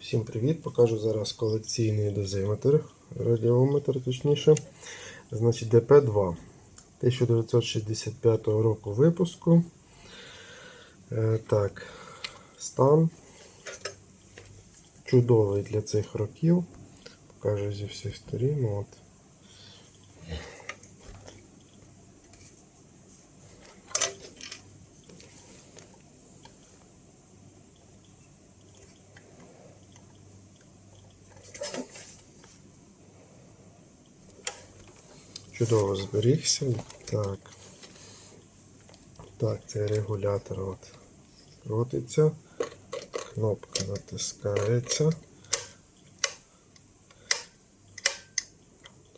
Всім привіт! Покажу зараз колекційний дозиметр, радіометр точніше. Значить ДП-2 1965 року випуску. Е, так, стан чудовий для цих років. Покажу зі всіх сторін. От. Чудово зберігся. Так. Так, це регулятор от крутиться. Кнопка натискається.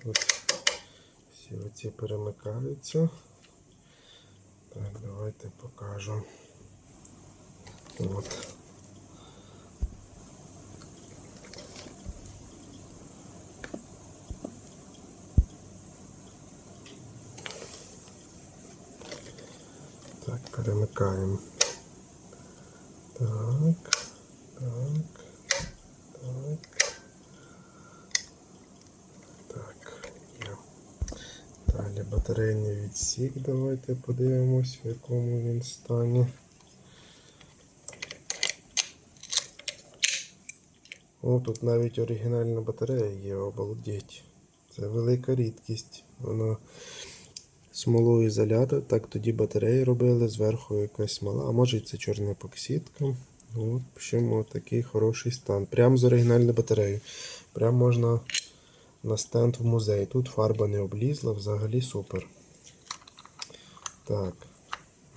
Тут всі оці перемикаються. Так, давайте покажу. От. Так, перемикаємо. Так, так, так. Так, є. Далі батарейний відсік. Давайте подивимось, в якому він стані. О, тут навіть оригінальна батарея є, обалдеть. Це велика рідкість. Воно смолоізолятор, так тоді батареї робили, зверху якась смола, а може це чорна епоксидка. Ну, От, общем, такий хороший стан. Прямо з оригінальною батареєю. Прям можна на стенд в музей. Тут фарба не облізла, взагалі супер. Так,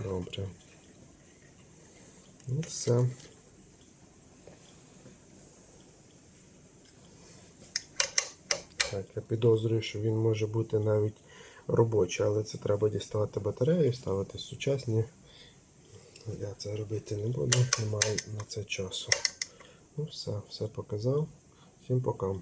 добре. Ну все. Так, я підозрюю, що він може бути навіть робочий, але це треба діставати батарею, ставити сучасні. Я це робити не буду, немає на це часу. Ну все, все показав. Всім пока.